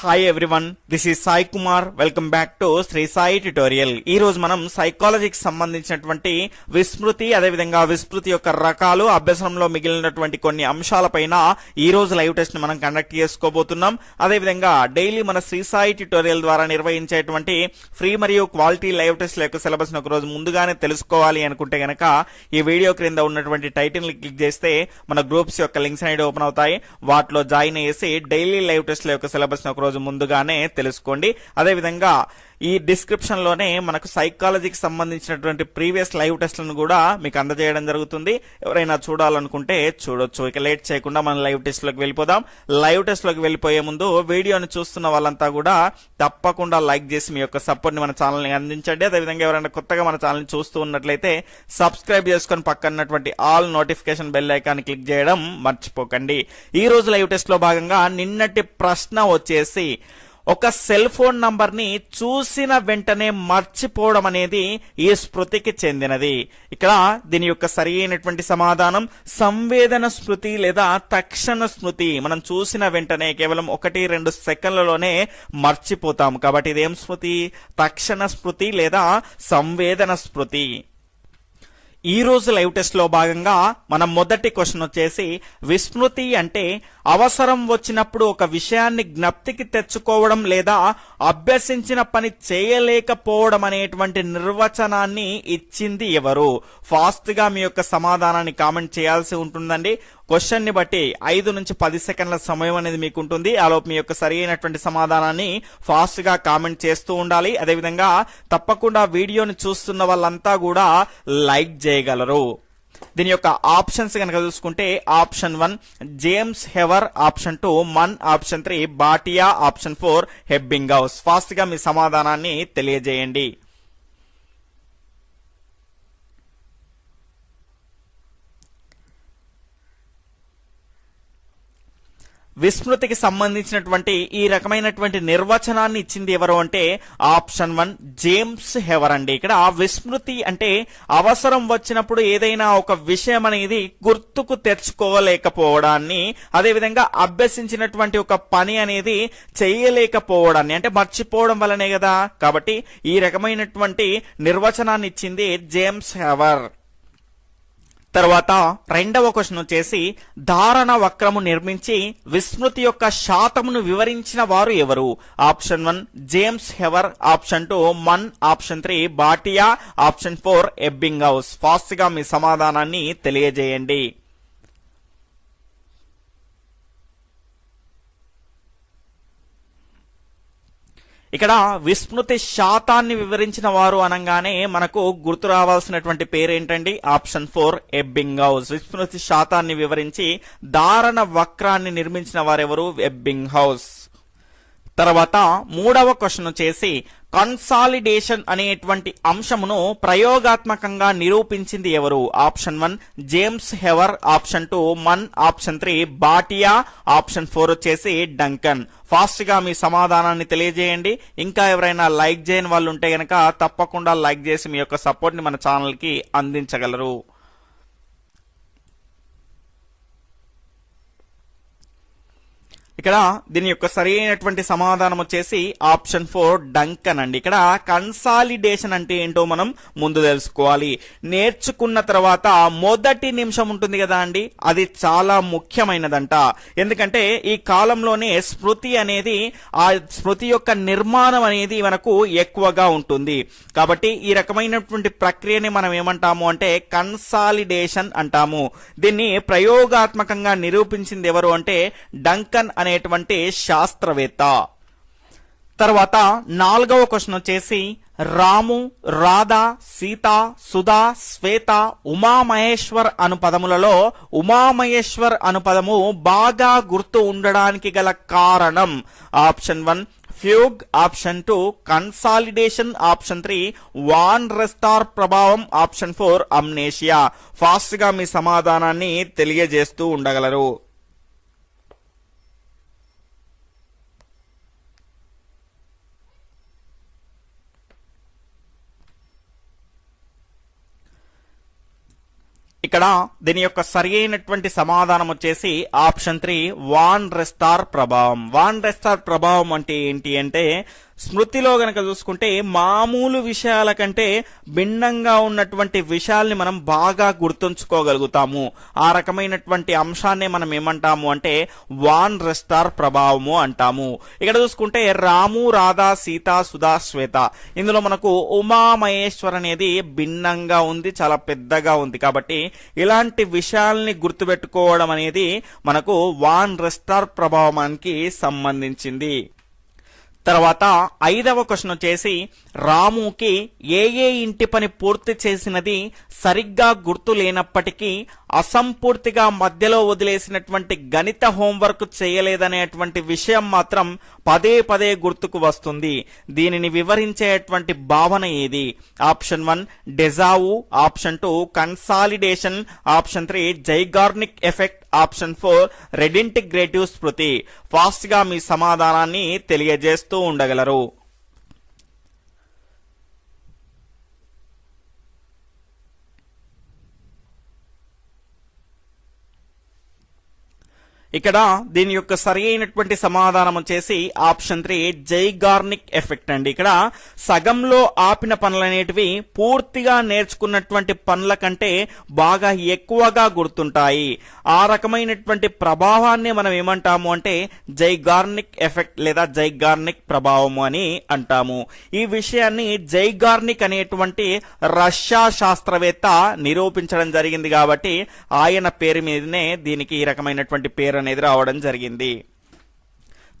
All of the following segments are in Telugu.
Hi everyone this is Sai Kumar welcome back to Shri Sai tutorial ఈ రోజు మనం సైకాలజీకి సంబంధించినటువంటి విస్మృతి అదేవిధంగా విస్మృతి యొక్క రకాలు అభ్యసనంలో మిగిలినటువంటి కొన్ని అంశాలపైన ఈ రోజు లైవ్ టెస్ట్ని మనం కండక్ట్ చేసుకోబోతున్నాం. అదేవిధంగా డైలీ మన శ్రీ సాయి ట్యుటోరియల్ ద్వారా నిర్వహించేటువంటి ఫ్రీ మరియు క్వాలిటీ లైవ్ టెస్ట్ యొక్క సిలబస్ ఒక రోజు ముందుగానే తెలుసుకోవాలి అనుకుంటే గనక ఈ వీడియో క్రింద ఉన్నటువంటి టైటిల్ని క్లిక్ చేస్తే మన గ్రూప్స్ యొక్క లింక్స్ అనేవి ఓపెన్ అవుతాయి. వాటిలో జాయిన్ అయ్యేసి డైలీ లైవ్ టెస్ట్ల యొక్క సిలబస్ ఒక రోజు ముందుగానే తెలుసుకోండి. అదేవిధంగా ఈ డిస్క్రిప్షన్లోనే మనకు సైకాలజీకి సంబంధించినటువంటి ప్రీవియస్ లైవ్ టెస్ట్లను కూడా మీకు అందజేయడం జరుగుతుంది. ఎవరైనా చూడాలనుకుంటే చూడొచ్చు. ఇక లేట్ చేయకుండా మనం లైవ్ టెస్ట్లోకి వెళ్ళిపోదాం. లైవ్ టెస్ట్లోకి వెళ్ళిపోయే ముందు వీడియోని చూస్తున్న వాళ్ళంతా కూడా తప్పకుండా లైక్ చేసి మీ యొక్క సపోర్ట్ని మన ఛానల్ని అందించండి. అదేవిధంగా ఎవరైనా కొత్తగా మన ఛానల్ని చూస్తూ ఉన్నట్లయితే సబ్స్క్రైబ్ చేసుకొని పక్కన్నటువంటి all notification bell icon click చేయడం మర్చిపోకండి. ఈ రోజు లైవ్ టెస్ట్లో భాగంగా నిన్నటి ప్రశ్న వచ్చేసి ఒక సెల్ ఫోన్ నంబర్ని చూసిన వెంటనే మర్చిపోవడం అనేది ఈ స్మృతికి చెందినది. ఇక్కడ దీని యొక్క సరి అయినటువంటి సమాధానం సంవేదన స్మృతి లేదా తక్షణ స్మృతి. మనం చూసిన వెంటనే కేవలం ఒకటి రెండు సెకండ్లలోనే మర్చిపోతాం. కాబట్టి ఇదేం స్మృతి? తక్షణ స్మృతి లేదా సంవేదన స్మృతి. ఈ రోజు లైవ్ టెస్ట్లో భాగంగా మనం మొదటి క్వశ్చన్ వచ్చేసి విస్మృతి అంటే అవసరం వచ్చినప్పుడు ఒక విషయాన్ని జ్ఞప్తికి తెచ్చుకోవడం లేదా అభ్యసించిన పని చేయలేకపోవడం అనేటువంటి నిర్వచనాన్ని ఇచ్చింది ఎవరు? ఫాస్ట్గా మీ యొక్క సమాధానాన్ని కామెంట్ చేయాల్సి ఉంటుందండి. క్వశ్చన్ని బట్టి ఐదు నుంచి పది సెకండ్ల సమయం అనేది మీకు ఉంటుంది ఆలోపు మీ యొక్క సరి అయినటువంటి సమాధానాన్ని ఫాస్ట్గా కామెంట్ చేస్తూ ఉండాలి. అదేవిధంగా తప్పకుండా వీడియోని చూస్తున్న వాళ్ళంతా కూడా లైక్ చేయగలరు. దీని యొక్క ఆప్షన్స్ కనుక చూసుకుంటే option one James Hever option two Munn option three Bhatia option four Ebbinghaus ఫాస్ట్గా మీ సమాధానాన్ని తెలియజేయండి. విస్మృతికి సంబంధించినటువంటి ఈ రకమైనటువంటి నిర్వచనాన్ని ఇచ్చింది ఎవరు అంటే ఆప్షన్ వన్ జేమ్స్ హెవర్ అండి. ఇక్కడ ఆ విస్మృతి అంటే అవసరం వచ్చినప్పుడు ఏదైనా ఒక విషయం అనేది గుర్తుకు తెచ్చుకోలేకపోవడాన్ని అదేవిధంగా అభ్యసించినటువంటి ఒక పని అనేది చేయలేకపోవడాన్ని అంటే మర్చిపోవడం వలనే కదా. కాబట్టి ఈ రకమైనటువంటి నిర్వచనాన్ని ఇచ్చింది జేమ్స్ హెవర్. తర్వాత రెండవ క్వశ్చన్ వచ్చేసి ధారణ వక్రము నిర్మించి విస్మృతి యొక్క శాతమును వివరించిన వారు ఎవరు? Option one James Hever. Option two Munn. Option three Bhatia. Option four Ebbinghaus. ఫాస్ట్గా మీ సమాధానాన్ని తెలియజేయండి. ఇక్కడ విస్మృతి శాతాన్ని వివరించిన వారు అనగానే మనకు గుర్తు రావాల్సినటువంటి పేరేంటండి? Option four Ebbinghaus. విస్మృతి శాతాన్ని వివరించి దారణ వక్రాన్ని నిర్మించిన వారెవరు? Ebbinghaus. తర్వాత మూడవ క్వశ్చన్ వచ్చేసి కన్సాలిడేషన్ అనేటువంటి అంశమును ప్రయోగాత్మకంగా నిరూపించింది ఎవరు? Option one James Hever. Option two Munn. Option three Bhatia. Option four వచ్చేసి డంకన్. ఫాస్ట్గా మీ సమాధానాన్ని తెలియజేయండి. ఇంకా ఎవరైనా లైక్ చేయని వాళ్ళు ఉంటే గనక తప్పకుండా లైక్ చేసి మీ యొక్క సపోర్ట్ని మన ఛానల్కి అందించగలరు. ఇక్కడ దీని యొక్క సరైనటువంటి సమాధానం వచ్చేసి ఆప్షన్ ఫోర్ డంకన్ అండి. ఇక్కడ కన్సాలిడేషన్ అంటే ఏంటో మనం ముందు తెలుసుకోవాలి. నేర్చుకున్న తర్వాత మొదటి నిమిషం ఉంటుంది కదా అండి? అది చాలా ముఖ్యమైనదంట. ఎందుకంటే ఈ కాలంలోనే స్మృతి అనేది ఆ స్మృతి యొక్క నిర్మాణం అనేది మనకు ఎక్కువగా ఉంటుంది. కాబట్టి ఈ రకమైనటువంటి ప్రక్రియని మనం ఏమంటాము అంటే కన్సాలిడేషన్ అంటాము. దీన్ని ప్రయోగాత్మకంగా నిరూపించింది ఎవరు అంటే డంకన్ అనే అనేటువంటి శాస్త్రవేత్త. తర్వాత నాలుగవ క్వశ్చన్ వచ్చేసి రాము రాధ సీత సుధా శ్వేత ఉమామహేశ్వర్ అను పదములలో ఉమామహేశ్వర్ అను పదము బాగా గుర్తు ఉండడానికి గల కారణం. Option one fugue. Option two consolidation. Option three von Restorff ప్రభావం. Option four amnesia. ఫాస్ట్గా మీ సమాధానాన్ని తెలియజేస్తూ ఉండగలరు. ఇక్కడ దీని యొక్క సరి అయినటువంటి సమాధానం వచ్చేసి ఆప్షన్ త్రీ వాన్ రెస్టార్ ప్రభావం. వాన్ రెస్టార్ ప్రభావం అంటే ఏంటి అంటే స్మృతిలో గనక చూసుకుంటే మామూలు విషయాల కంటే భిన్నంగా ఉన్నటువంటి విషయాల్ని మనం బాగా గుర్తుంచుకోగలుగుతాము. ఆ రకమైనటువంటి అంశాన్ని మనం ఏమంటాము అంటే వాన్ రెస్టార్ ప్రభావము అంటాము. ఇక్కడ చూసుకుంటే రాము రాధా సీత సుధా శ్వేత. ఇందులో మనకు ఉమా మహేశ్వర్ అనేది భిన్నంగా ఉంది చాలా పెద్దగా ఉంది. కాబట్టి ఇలాంటి విషయాల్ని గుర్తుపెట్టుకోవడం అనేది మనకు వాన్ రెస్టార్ ప్రభావానికి సంబంధించింది. తర్వాత ఐదవ క్వశ్చన్ వచ్చేసి రాముకి ఏ ఏ ఇంటి పని పూర్తి చేసినది సరిగ్గా గుర్తు లేనప్పటికీ అసంపూర్తిగా మధ్యలో వదిలేసినటువంటి గణిత హోంవర్క్ చేయలేదనేటువంటి విషయం మాత్రం పదే పదే గుర్తుకు వస్తుంది. దీనిని వివరించేటువంటి భావన ఏది? Option one deja vu. Option two consolidation. Option three Zeigarnik effect. Option four redintegrative స్మృతి. ఫాస్ట్గా మీ సమాధానాన్ని తెలియజేస్తూ ఉండగలరు. ఇక్కడ దీని యొక్క సరి అయినటువంటి సమాధానం వచ్చేసి ఆప్షన్ త్రీ జైగార్నిక్ ఎఫెక్ట్ అండి. ఇక్కడ సగంలో ఆపిన పనులనేటివి పూర్తిగా నేర్చుకున్నటువంటి పనుల కంటే బాగా ఎక్కువగా గుర్తుంటాయి. ఆ రకమైనటువంటి ప్రభావాన్ని మనం ఏమంటాము అంటే జైగార్నిక్ ఎఫెక్ట్ లేదా జైగార్నిక్ ప్రభావము అని అంటాము. ఈ విషయాన్ని జైగార్నిక్ అనేటువంటి రష్యా శాస్త్రవేత్త నిరూపించడం జరిగింది కాబట్టి ఆయన పేరు మీదనే దీనికి ఈ రకమైనటువంటి పేరు అనేది రావడం జరిగింది.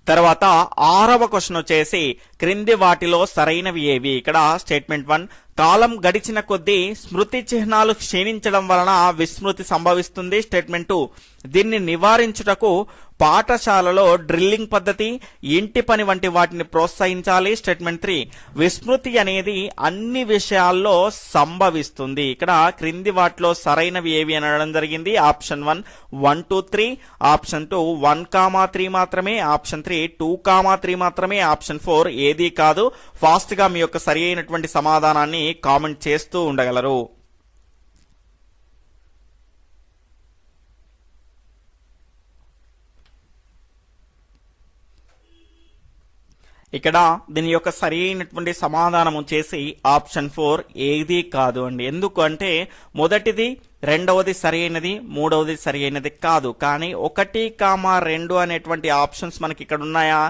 తర్వాత ఆరవ క్వశ్చన్ వచ్చేసి క్రింది వాటిలో సరైనవి ఏవి? ఇక్కడ స్టేట్మెంట్ వన్ కాలం గడిచిన కొద్దీ స్మృతి చిహ్నాలు క్షీణించడం వలన విస్మృతి సంభవిస్తుంది. స్టేట్మెంట్ టూ దీన్ని నివారించుటకు పాఠశాలలో డ్రిల్లింగ్ పద్ధతి ఇంటి పని వంటి వాటిని ప్రోత్సహించాలి. స్టేట్మెంట్ త్రీ విస్మృతి అనేది అన్ని విషయాల్లో సంభవిస్తుంది. ఇక్కడ క్రింది వాటిలో సరైనవి ఏవి అనడం జరిగింది. Option one one two three. Option two one comma three మాత్రమే. Option three two comma three మాత్రమే. ఆప్షన్ ఫోర్ ఏది కాదు. ఫాస్ట్గా మీ యొక్క సరి అయినటువంటి సమాధానాన్ని కామెంట్ చేస్తూ ఉండగలరు. ఇక్కడ దీని యొక్క సరైనటువంటి సమాధానం వచ్చేసి ఆప్షన్ ఫోర్ ఏది కాదు అండి. ఎందుకు అంటే మొదటిది రెండవది సరి అయినది మూడవది సరి అయినది కాదు. కానీ ఒకటి కామా రెండు అనేటువంటి ఆప్షన్స్ మనకి ఇక్కడ ఉన్నాయా?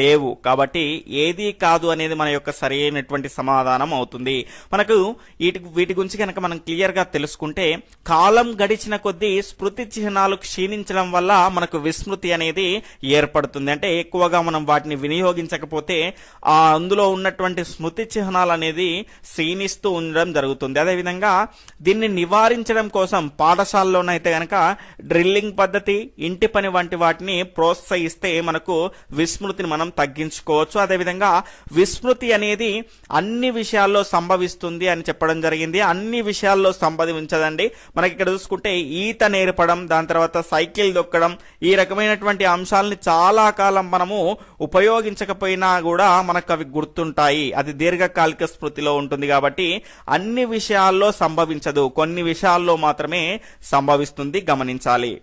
లేవు. కాబట్టి ఏది కాదు అనేది మన యొక్క సరి అయినటువంటి సమాధానం అవుతుంది. మనకు వీటి వీటి గురించి కనుక మనం క్లియర్గా తెలుసుకుంటే కాలం గడిచిన కొద్దీ స్మృతి చిహ్నాలు క్షీణించడం వల్ల మనకు విస్మృతి అనేది ఏర్పడుతుంది. అంటే ఎక్కువగా మనం వాటిని వినియోగించకపోతే ఆ అందులో ఉన్నటువంటి స్మృతి చిహ్నాలు అనేది క్షీణిస్తూ ఉండడం జరుగుతుంది. అదేవిధంగా దీన్ని నివారించడం కోసం పాఠశాలలోనైతే గనక డ్రిల్లింగ్ పద్ధతి ఇంటి పని వంటి వాటిని ప్రోత్సహిస్తే మనకు విస్మృతిని మనం తగ్గించుకోవచ్చు. అదేవిధంగా విస్మృతి అనేది అన్ని విషయాల్లో సంభవిస్తుంది అని చెప్పడం జరిగింది. అన్ని విషయాల్లో సంభవించదండి. మనకి ఇక్కడ చూసుకుంటే ఈత నేర్పడం దాని తర్వాత సైకిల్ దొక్కడం ఈ రకమైనటువంటి అంశాలని చాలా కాలం మనము ఉపయోగించకపోయినా కూడా మనకు అవి గుర్తుంటాయి. అది దీర్ఘకాలిక స్మృతిలో ఉంటుంది కాబట్టి అన్ని విషయాల్లో సంభవించదు. కొన్ని విషయాల్లో మాత్రమే సంభవిస్తుంది గమనించాలి.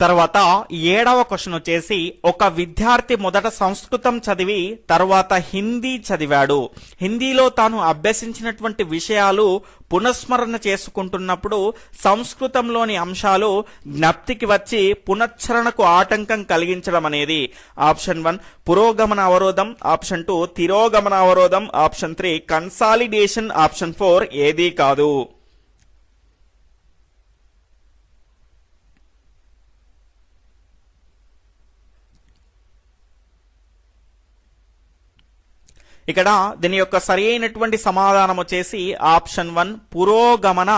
తర్వాత ఏడవ క్వశ్చన్ వచ్చేసి ఒక విద్యార్థి మొదట సంస్కృతం చదివి తర్వాత హిందీ చదివాడు. హిందీలో తాను అభ్యసించినటువంటి విషయాలు పునఃస్మరణ చేసుకుంటున్నప్పుడు సంస్కృతంలోని అంశాలు జ్ఞప్తికి వచ్చి పునశ్చరణకు ఆటంకం కలిగించడం అనేది. ఆప్షన్ వన్ పురోగమన అవరోధం. ఆప్షన్ టూ తిరోగమన అవరోధం. Option three consolidation. Option four ఏదీ కాదు. ఇక్కడ దీని యొక్క సరి అయినటువంటి సమాధానం వచ్చేసి ఆప్షన్ వన్ పురోగమన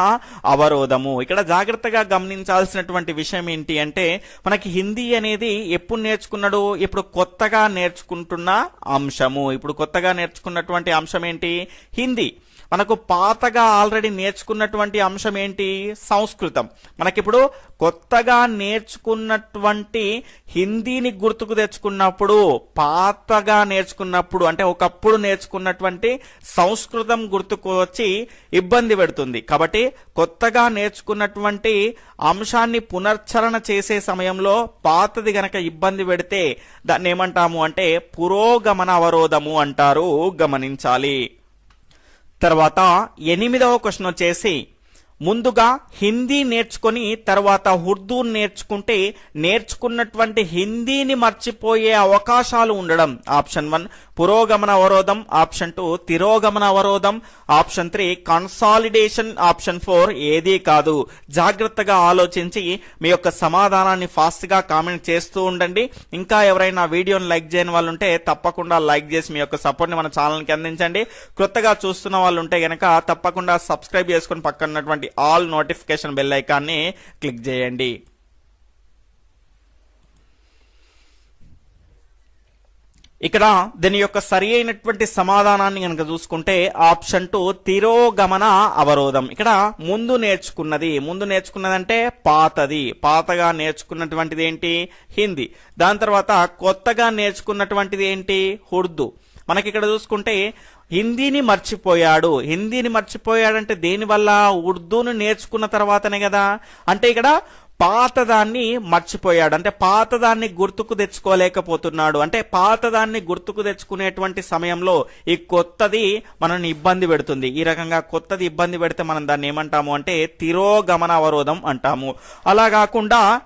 అవరోధము. ఇక్కడ జాగ్రత్తగా గమనించాల్సినటువంటి విషయం ఏంటి అంటే మనకి హిందీ అనేది ఎప్పుడు నేర్చుకున్నాడు ఇప్పుడు కొత్తగా నేర్చుకుంటున్న అంశము. ఇప్పుడు కొత్తగా నేర్చుకున్నటువంటి అంశం ఏంటి? హిందీ. మనకు పాతగా ఆల్రెడీ నేర్చుకున్నటువంటి అంశం ఏంటి? సంస్కృతం. మనకిప్పుడు కొత్తగా నేర్చుకున్నటువంటి హిందీని గుర్తుకు తెచ్చుకున్నప్పుడు పాతగా నేర్చుకున్నప్పుడు అంటే ఒకప్పుడు నేర్చుకున్నటువంటి సంస్కృతం గుర్తుకు వచ్చి ఇబ్బంది పెడుతుంది. కాబట్టి కొత్తగా నేర్చుకున్నటువంటి అంశాన్ని పునర్చరణ చేసే సమయంలో పాతది గనక ఇబ్బంది పెడితే దాన్ని ఏమంటాము అంటే పురోగమన అవరోధము అంటారు గమనించాలి. తర్వాత ఎనిమిదవ క్వశ్చన్ వచ్చేసి ముందుగా హిందీ నేర్చుకొని తర్వాత ఉర్దూ నేర్చుకుంటే నేర్చుకున్నటువంటి హిందీని మర్చిపోయే అవకాశాలు ఉండడం. ఆప్షన్ వన్ పురోగమన అవరోధం. ఆప్షన్ టూ తిరోగమన అవరోధం. Option three consolidation option four ఏదీ కాదు. జాగ్రత్తగా ఆలోచించి మీ యొక్క సమాధానాన్ని ఫాస్ట్గా కామెంట్ చేస్తూ ఉండండి. ఇంకా ఎవరైనా వీడియోని లైక్ చేయని వాళ్ళు ఉంటే తప్పకుండా లైక్ చేసి మీ యొక్క సపోర్ట్ని మన ఛానల్కి అందించండి. కొత్తగా చూస్తున్న వాళ్ళు ఉంటే గనక తప్పకుండా సబ్స్క్రైబ్ చేసుకుని పక్కనటువంటి ఉన్నటువంటి ఆల్ నోటిఫికేషన్ బెల్ ఐకాన్ని క్లిక్ చేయండి. ఇక్కడ దీని యొక్క సరి అయినటువంటి సమాధానాన్ని కనుక చూసుకుంటే ఆప్షన్ టూ తిరోగమన అవరోధం. ఇక్కడ ముందు నేర్చుకున్నది ముందు నేర్చుకున్నది అంటే పాతది. పాతగా నేర్చుకున్నటువంటిది ఏంటి? హిందీ. దాని తర్వాత కొత్తగా నేర్చుకున్నటువంటిది ఏంటి? ఉర్దూ. మనకి ఇక్కడ చూసుకుంటే హిందీని మర్చిపోయాడు. హిందీని మర్చిపోయాడంటే దేనివల్ల ఉర్దూను నేర్చుకున్న తర్వాతనే కదా. అంటే ఇక్కడ పాతదాన్ని మర్చిపోయాడు. అంటే పాతదాన్ని గుర్తుకు తెచ్చుకోలేకపోతున్నాడు. అంటే పాతదాన్ని గుర్తుకు తెచ్చుకునేటువంటి సమయంలో ఈ కొత్తది మనల్ని ఇబ్బంది పెడుతుంది. ఈ రకంగా కొత్తది ఇబ్బంది పెడితే మనం దాన్ని ఏమంటాము అంటే తిరోగమన అవరోధం అంటాము. అలా కాకుండా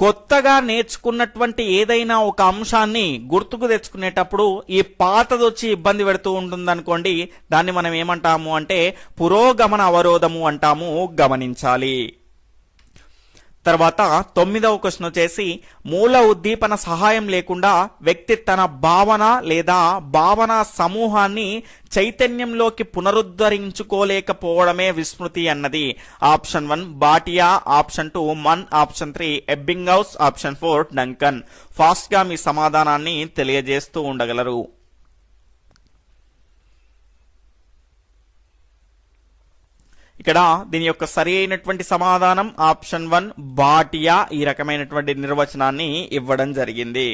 కొత్తగా నేర్చుకున్నటువంటి ఏదైనా ఒక అంశాన్ని గుర్తుకు తెచ్చుకునేటప్పుడు ఈ పాతది వచ్చి ఇబ్బంది పెడుతూ ఉంటుంది అనుకోండి దాన్ని మనం ఏమంటాము అంటే పురోగమన అవరోధము అంటాము గమనించాలి. తర్వాత తొమ్మిదవ క్వశ్చన్ వచ్చేసి మూల ఉద్దీపన సహాయం లేకుండా వ్యక్తి తన భావన లేదా భావన సమూహాన్ని చైతన్యంలోకి పునరుద్ధరించుకోలేకపోవడమే విస్మృతి అన్నది. Option one Bhatia option two Munn option three Ebbinghaus option four Duncan. ఫాస్ట్గా మీ సమాధానాన్ని తెలియజేస్తూ ఉండగలరు. ఇక్కడ దీని యొక్క సరి అయినటువంటి సమాధానం ఆప్షన్ వన్ బాటియా ఈ రకమైనటువంటి నిర్వచనాన్ని ఇవ్వడం జరిగింది.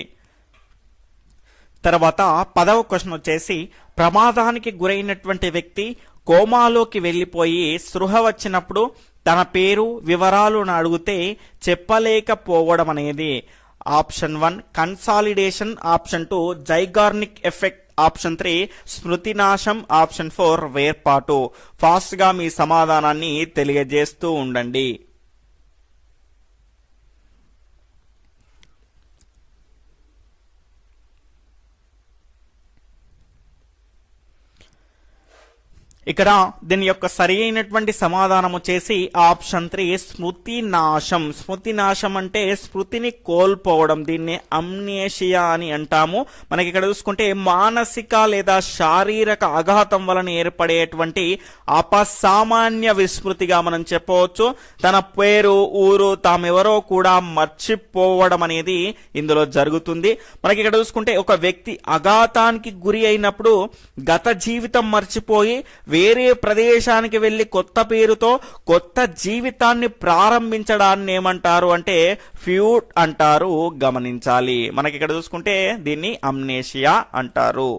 తర్వాత పదవ క్వశ్చన్ వచ్చేసి ప్రమాదానికి గురైనటువంటి వ్యక్తి కోమాలోకి వెళ్ళిపోయి స్పృహ వచ్చినప్పుడు తన పేరు వివరాలను అడిగితే చెప్పలేకపోవడం అనేది option one consolidation option two Zeigarnik effect option three స్మృతి నాశం ఆప్షన్ ఫోర్ వేర్పాటు. ఫాస్ట్గా మీ సమాధానాన్ని తెలియజేస్తూ ఉండండి. ఇక్కడ దీని యొక్క సరి అయినటువంటి సమాధానం వచ్చేసి ఆప్షన్ త్రీ స్మృతి నాశం స్మృతి నాశం అంటే స్మృతిని కోల్పోవడం దీన్ని అమ్నేషియా అని అంటాము. మనకి ఇక్కడ చూసుకుంటే మానసిక లేదా శారీరక ఆఘాతం వలన ఏర్పడేటువంటి అపసామాన్య విస్మృతిగా మనం చెప్పవచ్చు. తన పేరు ఊరు తామెవరో కూడా మర్చిపోవడం అనేది ఇందులో జరుగుతుంది. మనకి ఇక్కడ చూసుకుంటే ఒక వ్యక్తి అఘాతానికి గురి అయినప్పుడు గత జీవితం మర్చిపోయి వేరే ప్రదేశానికి వెళ్ళి కొత్త పేరుతో కొత్త జీవితాన్ని ప్రారంభించడాన్ని ఏమంటారు అంటే ఫ్యూట్ అంటారు గమనించాలి. మనకి ఇక్కడ చూసుకుంటే దీన్ని అమ్నేషియా అంటారు.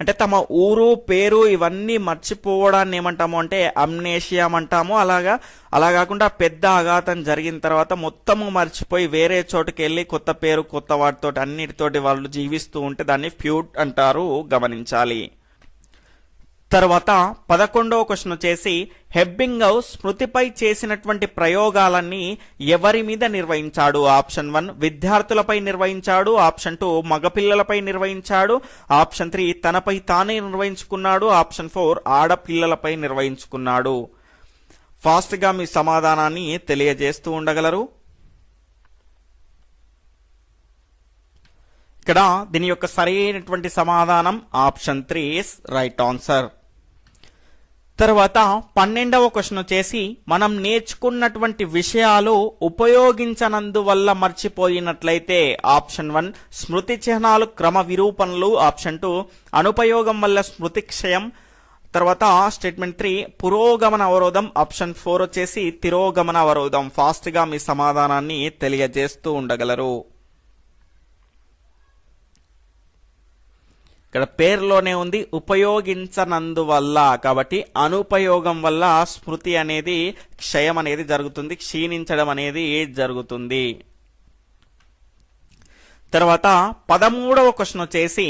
అంటే తమ ఊరు పేరు ఇవన్నీ మర్చిపోవడాన్ని ఏమంటాము అంటే అమ్నేషియం అంటాము. అలాగా అలా కాకుండా పెద్ద ఆఘాతం జరిగిన తర్వాత మొత్తము మర్చిపోయి వేరే చోటుకి వెళ్ళి కొత్త పేరు కొత్త వాటితోటి అన్నిటితోటి వాళ్ళు జీవిస్తూ ఉంటే దాన్ని ఫ్యూట్ అంటారు గమనించాలి. తర్వాత పదకొండవ క్వశ్చన్ వచ్చేసి హెబ్బింగౌ స్మృతిపై చేసినటువంటి ప్రయోగాలన్నీ ఎవరి మీద నిర్వహించాడు? ఆప్షన్ వన్ విద్యార్థులపై నిర్వహించాడు. ఆప్షన్ టూ మగపిల్లలపై నిర్వహించాడు. ఆప్షన్ త్రీ తనపై తానే నిర్వహించుకున్నాడు. Option four ఆడపిల్లలపై నిర్వహించుకున్నాడు. ఫాస్ట్గా మీ సమాధానాన్ని తెలియజేస్తూ ఉండగలరు. ఇక్కడ దీని యొక్క సరైనటువంటి సమాధానం option three is right answer. తర్వాత పన్నెండవ క్వశ్చన్ వచ్చేసి మనం నేర్చుకున్నటువంటి విషయాలు ఉపయోగించనందువల్ల మర్చిపోయినట్లయితే ఆప్షన్ వన్ స్మృతి చిహ్నాలు క్రమ విరూపణలు ఆప్షన్ టూ అనుపయోగం వల్ల స్మృతి క్షయం. తర్వాత స్టేట్మెంట్ త్రీ పురోగమన అవరోధం. ఆప్షన్ ఫోర్ వచ్చేసి తిరోగమన అవరోధం. ఫాస్ట్గా మీ సమాధానాన్ని తెలియజేస్తూ ఉండగలరు. ఇక్కడ పేరులోనే ఉంది ఉపయోగించనందువల్ల. కాబట్టి అనుపయోగం వల్ల స్మృతి అనేది క్షయం అనేది జరుగుతుంది క్షీణించడం అనేది జరుగుతుంది. తర్వాత పదమూడవ క్వశ్చన్ వచ్చేసి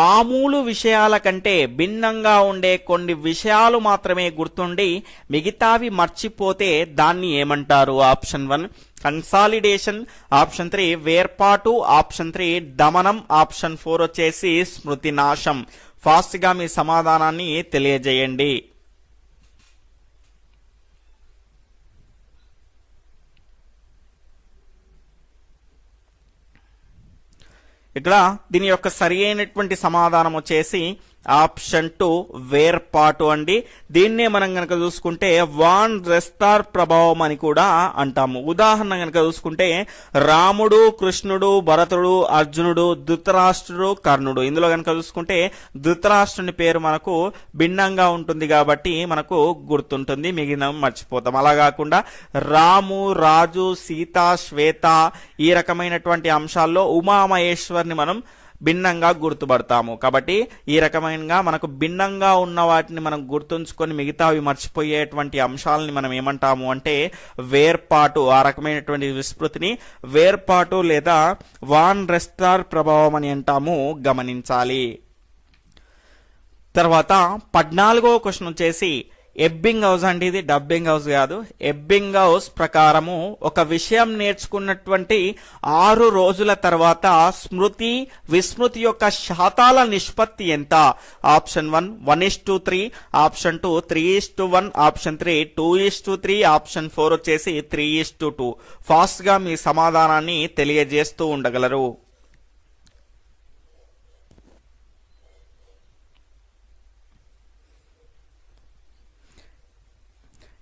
మామూలు విషయాల కంటే భిన్నంగా ఉండే కొన్ని విషయాలు మాత్రమే గుర్తుండి మిగతావి మర్చిపోతే దాన్ని ఏమంటారు? Option one consolidation option three వేర్పాటు ఆప్షన్ త్రీ దమనం ఆప్షన్ ఫోర్ వచ్చేసి స్మృతి నాశం ఫాస్ట్గా మీ సమాధానాన్ని తెలియజేయండి. ఇక్కడ దీని యొక్క సరి అయినటువంటి సమాధానం వచ్చేసి ఆప్షన్ టు వేర్పాటు అండి. దీన్నే మనం కనుక చూసుకుంటే వాన్ రెస్తార్ ప్రభావం అని కూడా అంటాము. ఉదాహరణ కనుక చూసుకుంటే రాముడు కృష్ణుడు భరతుడు అర్జునుడు ధృతరాష్ట్రుడు కర్ణుడు. ఇందులో కనుక చూసుకుంటే ధృతరాష్ట్రుని పేరు మనకు భిన్నంగా ఉంటుంది కాబట్టి మనకు గుర్తుంటుంది. మిగిలిన మర్చిపోతాం. అలా కాకుండా రాము రాజు సీత శ్వేత ఈ రకమైనటువంటి అంశాల్లో ఉమామహేశ్వర్ని మనం భిన్నంగా గుర్తుపడతాము. కాబట్టి ఈ రకమైన మనకు భిన్నంగా ఉన్న వాటిని మనం గుర్తుంచుకొని మిగతావి మర్చిపోయేటువంటి అంశాలని మనం ఏమంటాము అంటే వేర్పాటు ఆ రకమైనటువంటి విస్మృతిని వేర్పాటు లేదా వాన్ రెస్టార్ ప్రభావం అని అంటాము గమనించాలి. తర్వాత పద్నాలుగో క్వశ్చన్ వచ్చేసి ఎబ్బింగ్ హౌస్ అంటే ఇది డబ్బింగ్ హౌస్ కాదు. ఎబ్బింగ్ హౌస్ ప్రకారము ఒక విషయం నేర్చుకున్నటువంటి ఆరు రోజుల తర్వాత స్మృతి విస్మృతి యొక్క శాతాల నిష్పత్తి ఎంత? Option one one is to three. Option two three is to one. Option three two is to three. Option four వచ్చేసి త్రీ ఇస్ టు టూ. ఫాస్ట్గా మీ సమాధానాన్ని తెలియజేస్తూ ఉండగలరు.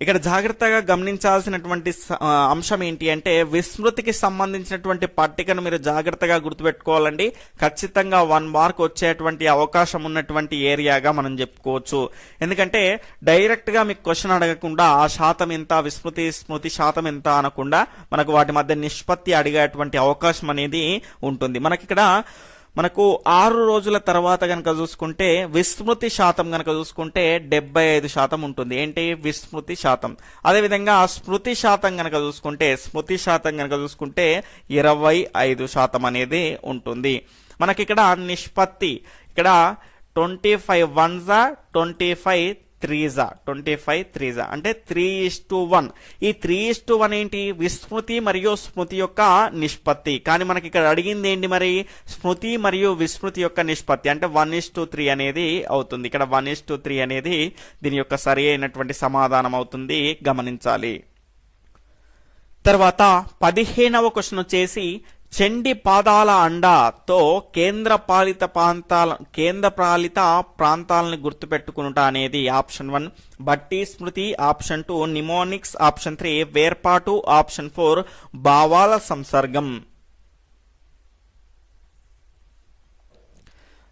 ఇక్కడ జాగ్రత్తగా గమనించాల్సినటువంటి అంశం ఏంటి అంటే విస్మృతికి సంబంధించినటువంటి పట్టికను మీరు జాగ్రత్తగా గుర్తుపెట్టుకోవాలండి. ఖచ్చితంగా వన్ మార్క్ వచ్చేటువంటి అవకాశం ఉన్నటువంటి ఏరియాగా మనం చెప్పుకోవచ్చు. ఎందుకంటే డైరెక్ట్గా మీకు క్వశ్చన్ అడగకుండా ఆ శాతం ఎంత విస్మృతి స్మృతి శాతం ఎంత అనకుండా మనకు వాటి మధ్య నిష్పత్తి అడిగేటువంటి అవకాశం అనేది ఉంటుంది. మనకి ఇక్కడ మనకు ఆరు రోజుల తర్వాత కనుక చూసుకుంటే విస్మృతి శాతం కనుక చూసుకుంటే డెబ్బై ఐదు శాతం ఉంటుంది. ఏంటి? విస్మృతి శాతం. అదేవిధంగా స్మృతి శాతం కనుక చూసుకుంటే స్మృతి శాతం కనుక చూసుకుంటే ఇరవై ఐదు శాతం అనేది ఉంటుంది. మనకి ఇక్కడ నిష్పత్తి. ఇక్కడ ట్వంటీ ఫైవ్ వన్ జా ట్వంటీ ఫైవ్ త్రీజా ట్వంటీ ఫైవ్ త్రీజా. అంటే త్రీ ఇస్ టు వన్. ఈ త్రీ ఇస్ టు వన్ ఏంటి? విస్మృతి మరియు స్మృతి యొక్క నిష్పత్తి. కానీ మనకి ఇక్కడ అడిగింది ఏంటి మరి? స్మృతి మరియు విస్మృతి యొక్క నిష్పత్తి. అంటే వన్ ఇస్ టు త్రీ అనేది అవుతుంది. ఇక్కడ వన్ ఇస్ టు త్రీ అనేది దీని యొక్క సరి అయినటువంటి సమాధానం అవుతుంది. గమనించాలి. తర్వాత పదిహేనవ క్వశ్చన్ వచ్చేసి చండి పాదాల అండాతో కేంద్ర పాలిత ప్రాంతాల కేంద్ర పాలిత ప్రాంతాలను గుర్తుపెట్టుకునుట అనేది ఆప్షన్ వన్. బట్టి స్మృతి option two. Mnemonics option three. వేర్పాటు ఆప్షన్ ఫోర్. భావాల సంసర్గం.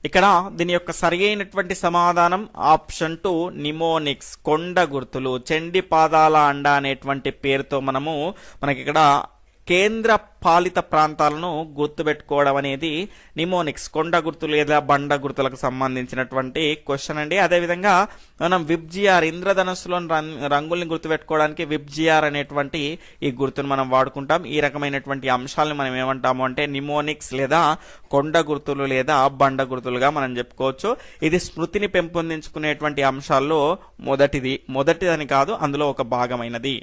ఇక్కడ దీని యొక్క సరి అయినటువంటి సమాధానం ఆప్షన్ టూ నిమోనిక్స్ కొండ గుర్తులు. చెండి పాదాల అండ అనేటువంటి పేరుతో మనము మనకి ఇక్కడ కేంద్ర పాలిత ప్రాంతాలను గుర్తుపెట్టుకోవడం అనేది నిమోనిక్స్ కొండ గుర్తులు లేదా బండ గుర్తులకు సంబంధించినటువంటి క్వశ్చన్ అండి. అదేవిధంగా మనం విబ్జిఆర్ ఇంద్రధనస్సులోని రంగుల్ని గుర్తుపెట్టుకోవడానికి విబ్జిఆర్ అనేటువంటి ఈ గుర్తును మనం వాడుకుంటాం. ఈ రకమైనటువంటి అంశాలను మనం ఏమంటాము అంటే నిమోనిక్స్ లేదా కొండ గుర్తులు లేదా బండ గుర్తులుగా మనం చెప్పుకోవచ్చు. ఇది స్మృతిని పెంపొందించుకునేటువంటి అంశాల్లో మొదటిది మొదటిదని కాదు అందులో ఒక భాగమైనది.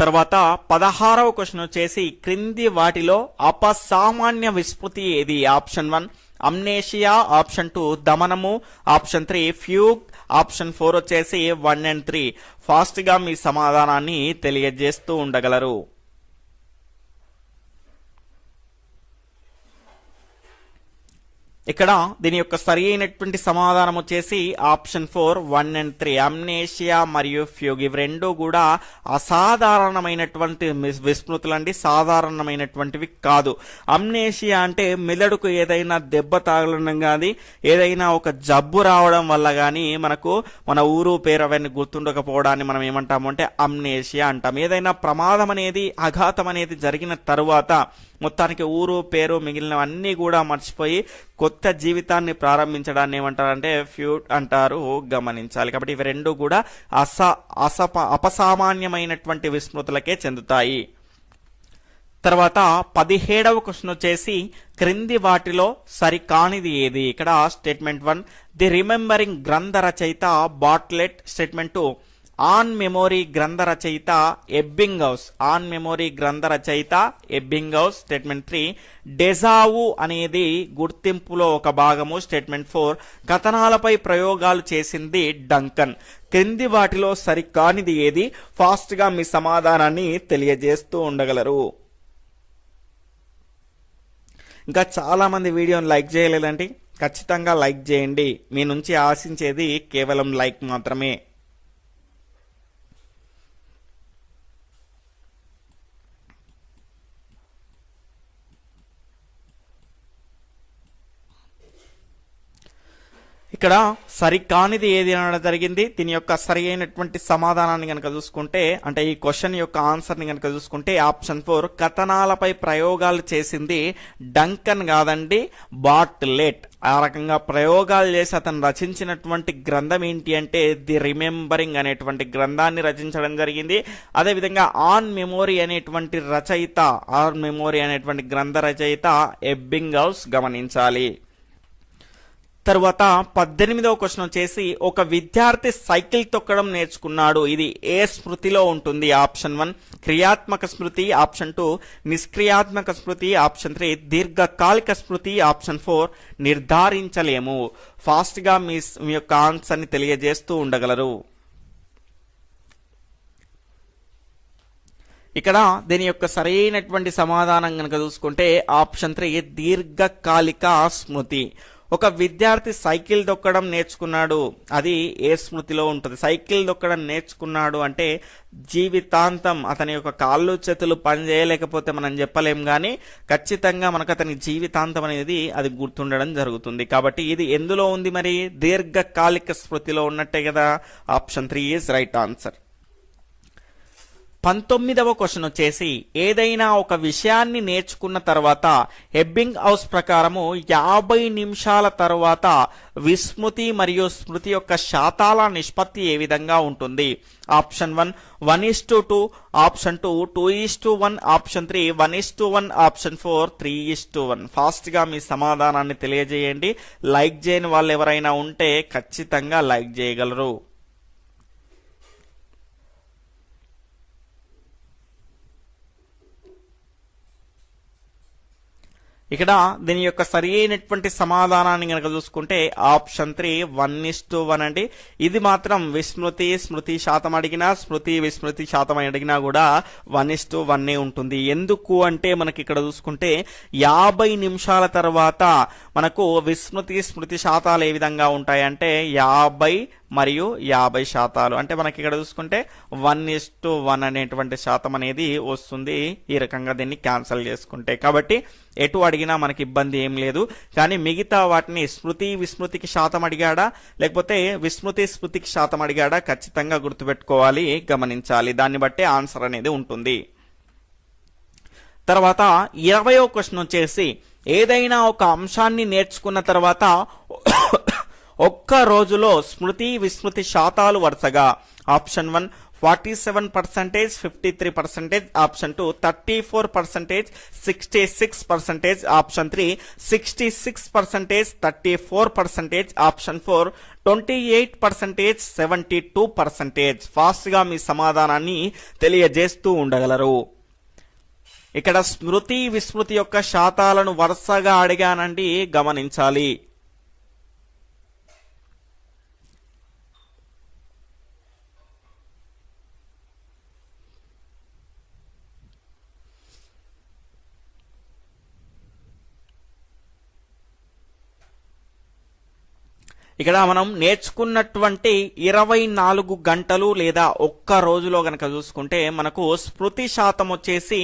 తర్వాత పదహారవ క్వశ్చన్ వచ్చేసి క్రింది వాటిలో అపసామాన్య విస్మృతి ఏది? Option one amnesia. Option two దమనము. Option three fugue. Option four వచ్చేసి వన్ అండ్ త్రీ. ఫాస్ట్గా మీ సమాధానాన్ని తెలియజేస్తూ ఉండగలరు. ఇక్కడ దీని యొక్క సరి అయినటువంటి సమాధానం వచ్చేసి option four one and three. Amnesia మరియు ఫ్యూగ్ ఇవి రెండు కూడా అసాధారణమైనటువంటి మిస్- విస్మృతులు అండి సాధారణమైనటువంటివి కాదు. అమ్నేషియా అంటే మెదడుకు ఏదైనా దెబ్బ తగలడం కానీ ఏదైనా ఒక జబ్బు రావడం వల్ల కానీ మనకు మన ఊరు పేరు అవన్నీ గుర్తుండకపోవడాన్ని మనం ఏమంటాము అంటే అమ్నేషియా అంటాం. ఏదైనా ప్రమాదం అనేది అఘాతం అనేది జరిగిన తరువాత మొత్తానికి ఊరు పేరు మిగిలినవన్నీ కూడా మర్చిపోయి కొత్త కొత్త జీవితాన్ని ప్రారంభించడాన్ని ఏమంటారంటే ఫ్యూట్ అంటారు గమనించాలి. కాబట్టి ఇవి రెండు కూడా అస అసప అపసామాన్యమైనటువంటి విస్మృతులకే చెందుతాయి. తర్వాత పదిహేడవ క్వశ్చన్ వచ్చేసి క్రింది వాటిలో సరికానిది ఏది? ఇక్కడ స్టేట్మెంట్ వన్. ది రిమెంబరింగ్ గ్రంథ రచయిత Bartlett statement two. On memory గ్రంథ రచయిత ఎబ్బింగ్ హౌస్. ఆన్ మెమోరీ గ్రంథ రచయిత Ebbinghaus. Statement three deja vu అనేది గుర్తింపులో ఒక భాగము. స్టేట్మెంట్ ఫోర్ కథనాలపై ప్రయోగాలు చేసింది డంకన్ క్రింది వాటిలో సరికానిది ఏది? ఫాస్ట్గా మీ సమాధానాన్ని తెలియజేస్తూ ఉండగలరు. ఇంకా చాలా మంది వీడియోని లైక్ చేయలేదండి. ఖచ్చితంగా లైక్ చేయండి. మీ నుంచి ఆశించేది కేవలం లైక్ మాత్రమే. ఇక్కడ సరికానిది ఏది అనడం జరిగింది? దీని యొక్క సరి అయినటువంటి సమాధానాన్ని కనుక చూసుకుంటే అంటే ఈ క్వశ్చన్ యొక్క ఆన్సర్ని కనుక చూసుకుంటే ఆప్షన్ ఫోర్ కథనాలపై ప్రయోగాలు చేసింది డంకన్ కాదండి బాట్లెట్ ఆ రకంగా ప్రయోగాలు చేసి అతను రచించినటువంటి గ్రంథం ఏంటి అంటే ది రిమెంబరింగ్ అనేటువంటి గ్రంథాన్ని రచించడం జరిగింది. అదేవిధంగా ఆన్ మెమోరీ అనేటువంటి రచయిత ఆన్ మెమోరీ అనేటువంటి గ్రంథ రచయిత ఎబ్బింగ్ హౌస్ గమనించాలి. తరువాత పద్దెనిమిదవ క్వశ్చన్ వచ్చేసి ఒక విద్యార్థి సైకిల్ తొక్కడం నేర్చుకున్నాడు. ఇది ఏ స్మృతిలో ఉంటుంది? ఆప్షన్ వన్ క్రియాత్మక స్మృతి. ఆప్షన్ టూ నిష్క్రియాత్మక స్మృతి. ఆప్షన్ త్రీ దీర్ఘకాలిక స్మృతి. Option four నిర్ధారించలేము. ఫాస్ట్గా మీ మీ యొక్క ఆన్సర్ని తెలియజేస్తూ ఉండగలరు. ఇక్కడ దీని యొక్క సరైనటువంటి సమాధానం కనుక చూసుకుంటే ఆప్షన్ త్రీ దీర్ఘకాలిక స్మృతి. ఒక విద్యార్థి సైకిల్ దొక్కడం నేర్చుకున్నాడు. అది ఏ స్మృతిలో ఉంటుంది? సైకిల్ దొక్కడం నేర్చుకున్నాడు అంటే జీవితాంతం అతని యొక్క కాళ్ళు చేతులు పని చేయలేకపోతే మనం చెప్పలేం కానీ ఖచ్చితంగా మనకు అతని జీవితాంతం అనేది అది గుర్తుండడం జరుగుతుంది. కాబట్టి ఇది ఎందులో ఉంది మరి? దీర్ఘకాలిక స్మృతిలో ఉన్నట్టే కదా? Option three is right answer. పంతొమ్మిదవ క్వశ్చన్ వచ్చేసి ఏదైనా ఒక విషయాన్ని నేర్చుకున్న తర్వాత ఎబ్బింగ్ హౌస్ ప్రకారము యాభై నిమిషాల తర్వాత విస్మృతి మరియు స్మృతి యొక్క శాతాల నిష్పత్తి ఏ విధంగా ఉంటుంది? Option one one is to two. Option two two is to one. Option three one is to one. Option four three is to one. ఫాస్ట్గా మీ సమాధానాన్ని తెలియజేయండి. లైక్ చేయని వాళ్ళు ఎవరైనా ఉంటే ఖచ్చితంగా లైక్ చేయగలరు. ఇక్కడ దీని యొక్క సరి అయినటువంటి సమాధానాన్ని కనుక చూసుకుంటే option three one is to one అండి. ఇది మాత్రం విస్మృతి స్మృతి శాతం అడిగినా స్మృతి విస్మృతి శాతం అడిగినా కూడా వన్ ఇస్ టు వన్ ఉంటుంది. ఎందుకు అంటే మనకి ఇక్కడ చూసుకుంటే యాభై నిమిషాల తర్వాత మనకు విస్మృతి స్మృతి శాతాలు ఏ విధంగా ఉంటాయంటే యాభై మరియు యాభై శాతాలు. అంటే మనకి ఇక్కడ చూసుకుంటే వన్ ఇస్ టు వన్ అనేటువంటి శాతం అనేది వస్తుంది. ఈ రకంగా దీన్ని క్యాన్సిల్ చేసుకుంటే. కాబట్టి ఎటు అడిగినా మనకి ఇబ్బంది ఏం లేదు. కానీ మిగతా వాటిని స్మృతి విస్మృతికి శాతం అడిగాడా? లేకపోతే విస్మృతి స్మృతికి శాతం అడిగాడా? ఖచ్చితంగా గుర్తుపెట్టుకోవాలి గమనించాలి. దాన్ని బట్టే ఆన్సర్ అనేది ఉంటుంది. తర్వాత ఇరవయో క్వశ్చన్ వచ్చేసి ఏదైనా ఒక అంశాన్ని నేర్చుకున్న తర్వాత ఒక్క రోజులో స్మృతి విస్మృతి శాతాలు వరుసగా. Option one forty seven percentage fifty three percentage option two thirty four percentage sixty six percentage option three sixty six percentage thirty four percentage option four twenty eight percentage seventy two percentage. ఫాస్ట్గా మీ సమాధానాన్ని తెలియజేస్తూ ఉండగలరు. ఇక్కడ స్మృతి విస్మృతి యొక్క శాతాలను వరుసగా అడిగానండి గమనించాలి. ఇక్కడ మనం నేర్చుకున్నటువంటి ఇరవై నాలుగు గంటలు లేదా ఒక్క రోజులో గనక చూసుకుంటే మనకు స్మృతి శాతం వచ్చేసి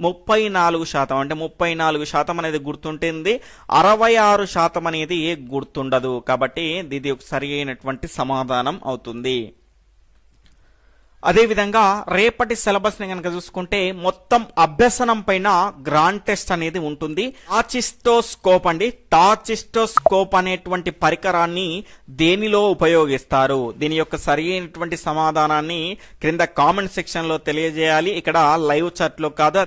ముప్పై నాలుగు శాతం. అంటే ముప్పై నాలుగు శాతం అనేది గుర్తుంటుంది. అరవై ఆరు శాతం అనేది గుర్తుండదు. కాబట్టి ఇది ఒక సరి అయినటువంటి సమాధానం అవుతుంది. అదేవిధంగా రేపటి సిలబస్ని కనుక చూసుకుంటే మొత్తం అభ్యసనం పైన గ్రాండ్ టెస్ట్ అనేది ఉంటుంది. టాచిస్టోస్కోప్ అండి. టాచిస్టోస్కోప్ అనేటువంటి పరికరాన్ని దేనిలో ఉపయోగిస్తారు? దీని యొక్క సరైనటువంటి సమాధానాన్ని క్రింద కామెంట్ సెక్షన్లో తెలియజేయాలి. ఇక్కడ లైవ్ చాట్లో కాదు.